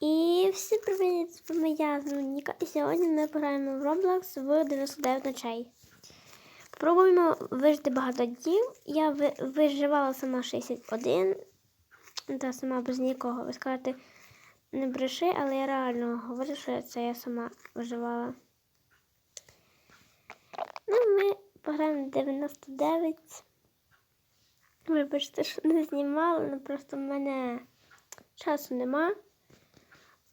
І всім привіт! З вами я Ніка. І сьогодні ми пограємо в Roblox в 99 ночей. Пробуємо вижити багато днів. Я ви- виживала сама 61, та сама без нікого. Ви скажете, не бреши, але я реально говорю, що це я сама виживала. Ну, ми пограємо 99. Вибачте, що не знімала, ну просто в мене часу нема.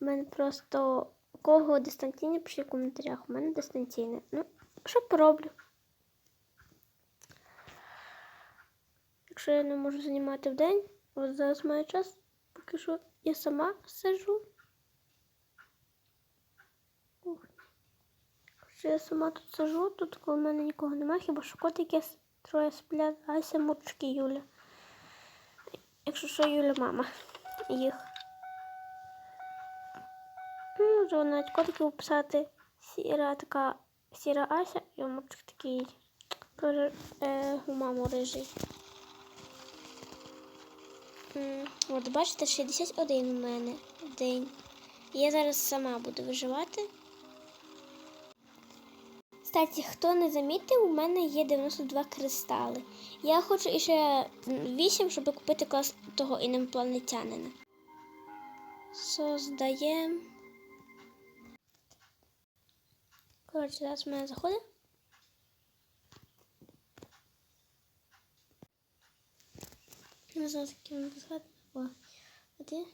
У мене просто кого дистанційне, пишіть в коментарях. У мене дистанційне. Ну, що пороблю? Якщо я не можу знімати в день, от зараз маю час, поки що я сама сижу. Якщо я сама тут сижу, тут коли в мене нікого немає, хіба що котики троє сплять, Ася, Мурчики, Юля. Якщо що, Юля мама їх. Можу навіть котиків писати сіра така сіра Ася і мурчик такий е, у маму рижий. От бачите, 61 у мене в день. Я зараз сама буду виживати. Кстати, хто не замітив, у мене є 92 кристали. Я хочу іще 8, щоб купити клас того інопланетянина. Создаємо. Коротше, зараз в мене заходить. Не знаю, з яким сказати. О, я.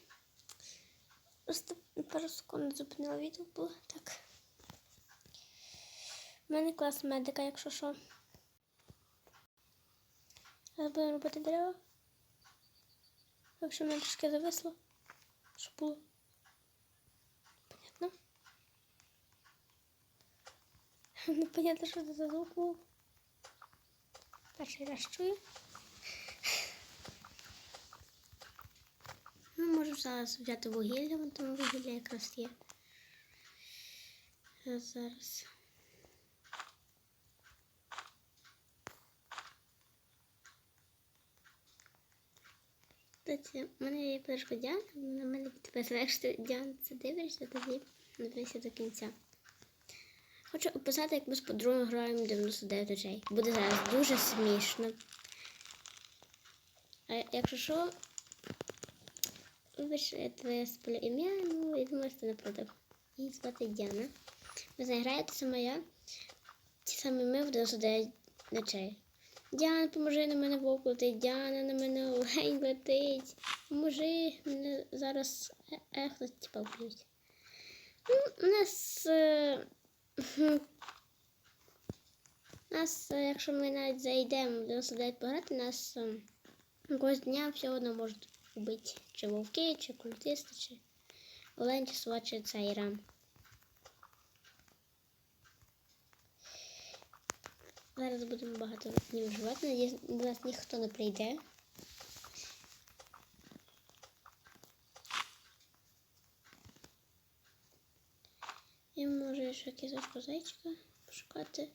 Просто пару секунд зупинила відео було. Так. У мене клас медика, якщо що. Зараз будемо робити дерева. Якщо мене трошки зависло, щоб було. Непонятно, що це за звук був. Перший раз чую. Ну, можу зараз взяти вугілля, вон там вугілля якраз є. А зараз. Кстати, в мене є подушка Діана, на мене підписує, якщо Діана це дивишся, тоді дивися до кінця. Хочу описати, як ми з подругою граємо 99 очей. Буде зараз дуже смішно. А якщо що, вибач, я твоє сплю ім'я, ну я думаю, що не проти. Її звати Діана. Ви знаєте, граєте саме я. Ті самі ми в 99 ночей. Діана, поможи на мене вовк летить, Діана на мене олень летить. Поможи, мене зараз е- ехо типа вб'ють. Ну, у нас. Е- нас, е, якщо ми навіть зайдемо в 99 пограти, нас е, якогось дня все одно можуть вбити. Чи вовки, чи культисти, чи олень, чи сова, чи. Зараз будемо багато днів вживати. Надіюсь, до нас ніхто не прийде. Можу кізочку зайчика пошукати.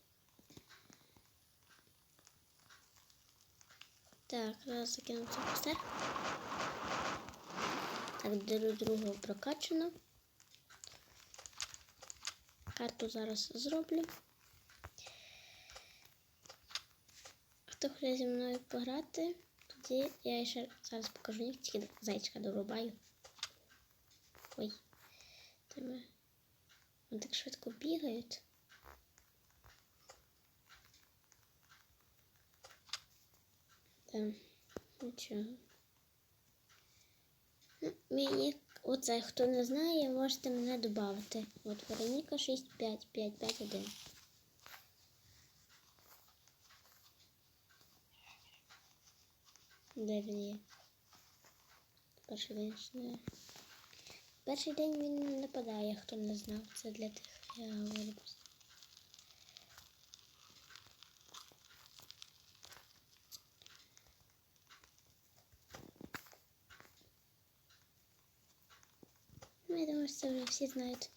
Так, зараз закинемо цей постер. Так, до другого прокачано. Карту зараз зроблю. Хто хоче зі мною пограти, тоді я ще зараз покажу їх, тільки зайчика дорубаю. Ой. Тебе. Вони так швидко бігають. Там нічого. Ну, Мені оце, хто не знає, можете мене додати. От Вероніка 65551. Де він є? Перший не. Перший день він не нападає, хто не знав. Це для тих, я говорю. Ну, я думаю, що це вже всі знають.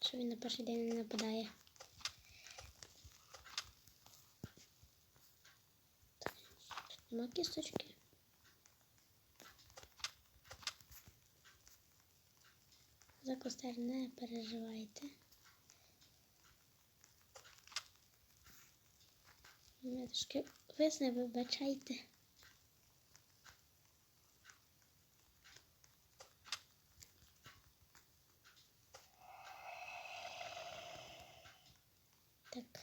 Що він на перший день не нападає. Нема кісточки. За костер переживайте. Мене трошки висне, вибачайте. Так,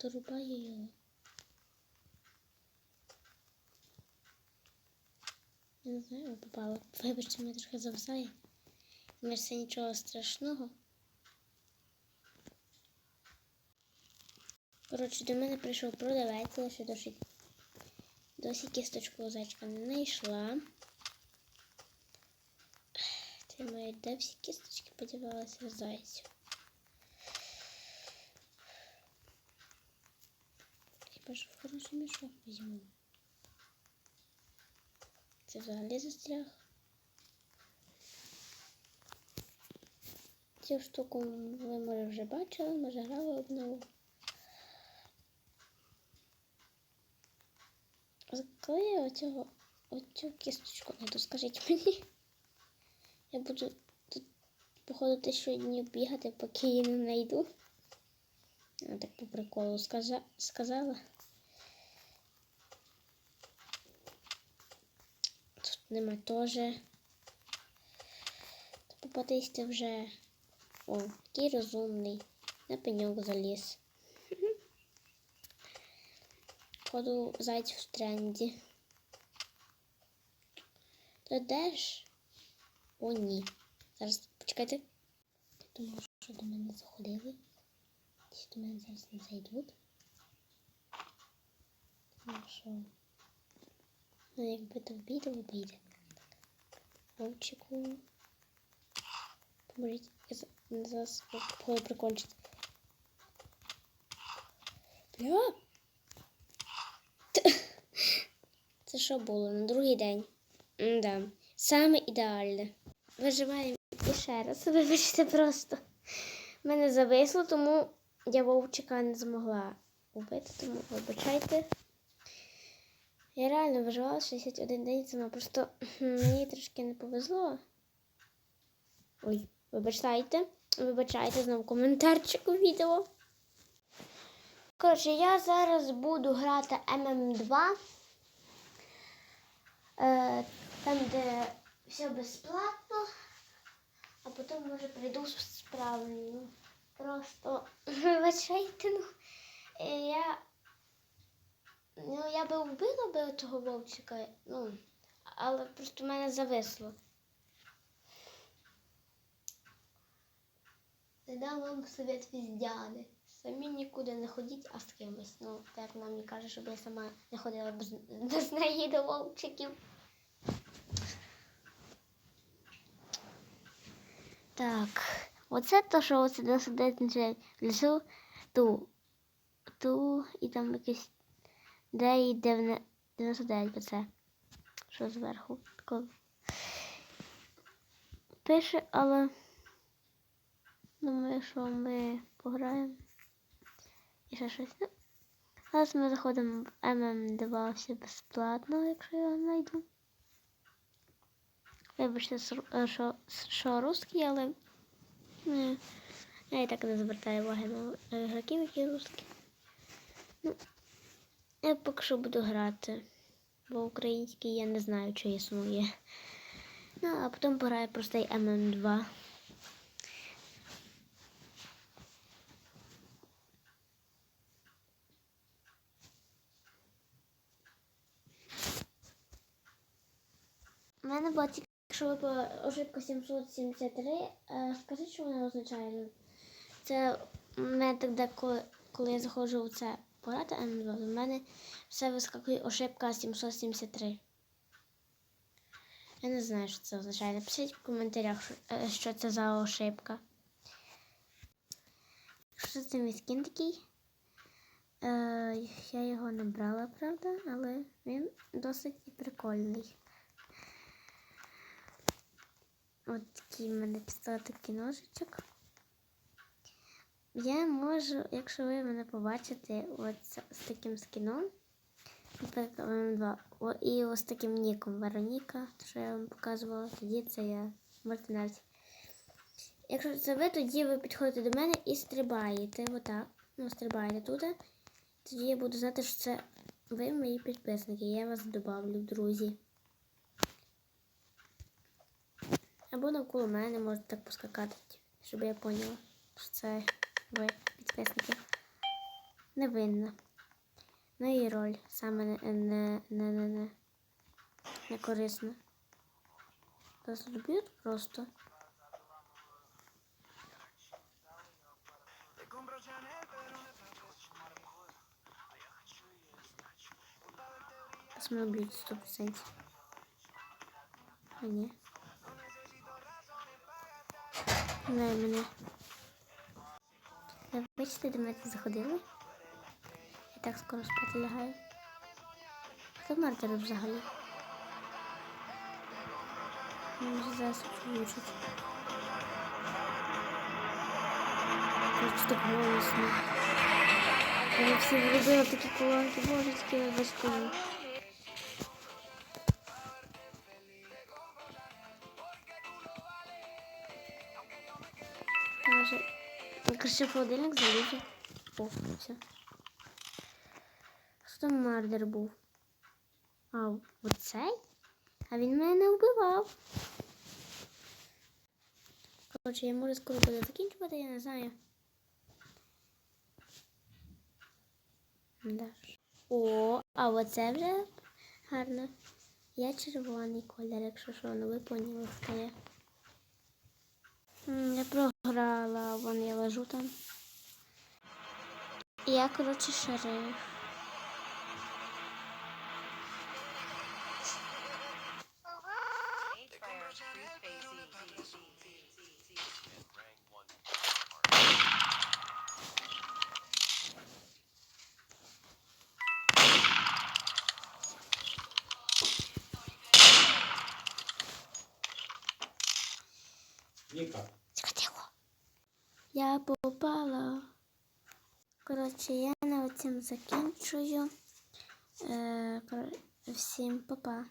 дорубаю його. Не знаю, попало. Вибачте, мене трохи Може, це нічого страшного. Коротше, до мене прийшов продавець, лише досі, досі кісточку зайчика не знайшла. Ти моє, де всі кісточки подівалися зайцю? Хіба ж в хороший мішок візьму? Це взагалі застряг. Цю штуку ви може вже бачили, може грали обнову. Я оцього, оцю кісточку знайду, скажіть мені. Я буду тут, походу, тисячу днів бігати, поки її не знайду. Я так по приколу сказа, сказала. Тут нема теж. Попадись вже. О, який розумний. На пеньок заліз. Походу зайць в тренді. То де ж? О, ні. Зараз почекайте. Я думаю, що до мене заходили. Чи до мене зараз не зайдуть? Ну що? Ну, якби то відео вийде. Вовчику. Поможіть. Зараз попробую. Бля! Це що було на другий день? Да. Саме ідеальне. Виживаємо і ще раз. Вибачте просто. Мене зависло, тому я вовчика не змогла убити, тому вибачайте. Я реально виживала 61 день сама. Просто мені трошки не повезло. Ой, вибачайте. Вибачайте знову коментарчик у відео. Коротше, я зараз буду грати ММ2. Е, там, де все безплатно, а потім може прийду з Просто вибачайте, ну е, я. Ну, я би вбила би того вовчика, ну, але просто в мене зависло. Не дам вам совет віздяни. Самі нікуди не ходіть, а з кимось. Ну, так як мамі каже, щоб я сама не ходила без, без неї до вовчиків. Так, оце то, що оце досидить в лісу, ту, ту і там якийсь де і 99 оце. Що зверху. Пише, але думаю, що ми пограємо. І ще щось. Ну, Зараз ми заходимо в ММ2 все безплатно, якщо я знайду. Вибачте, е, що, що русський, але ні, я і так не звертаю уваги на е, ігроків, які русські. Ну, я поки що буду грати, бо український я не знаю, чи існує. Ну, а потім пограю простий ММ2. У мене була випала ошибка 773. Е, Скажіть, що вона означає? Це в мене тоді, коли, коли я заходжу в це пограти М2, в мене все вискакує ошибка 773. Я не знаю, що це означає. Напишіть в коментарях, що, е, що це за ошибка. Що це мій скін такий? Е, я його не брала, правда, але він досить прикольний. От такий в мене пістолетик ножичок. Я можу, якщо ви мене побачите от з, таким скіном, наприклад, м 2 і ось таким ніком Вероніка, що я вам показувала, тоді це я можете навіть Якщо це ви, тоді ви підходите до мене і стрибаєте. Отак. Ну, стрибаєте тут. Тоді я буду знати, що це ви мої підписники. Я вас добавлю в друзі. Або навколо мене можете так поскакати, щоб я поняла, що це ви підписники. Невинна. Ну і роль саме не, не, не, не, не, не корисна. Просто просто. Зараз мене б'ють 100%. А ні. Не мене. Ви бачите, до мене заходили? Я так скоро спати лягаю. Хто мартер взагалі? Може зараз влучить. Просто так голосно. Я всі вробила такі колонки, боже, такі важкі. Може, краще холодильник залізе. О, все. Хто там мардер був? А, оцей? А він мене не вбивав. Коротше, я можу скоро буде закінчувати, я не знаю. Да. О, а оце вже гарно. Я червоний колір, якщо що, ну ви поняли, хто я. Я програла, вон я лежу там. Я, коротше, шериф. Коротше, я на цьому закінчую. Е, всім па-па.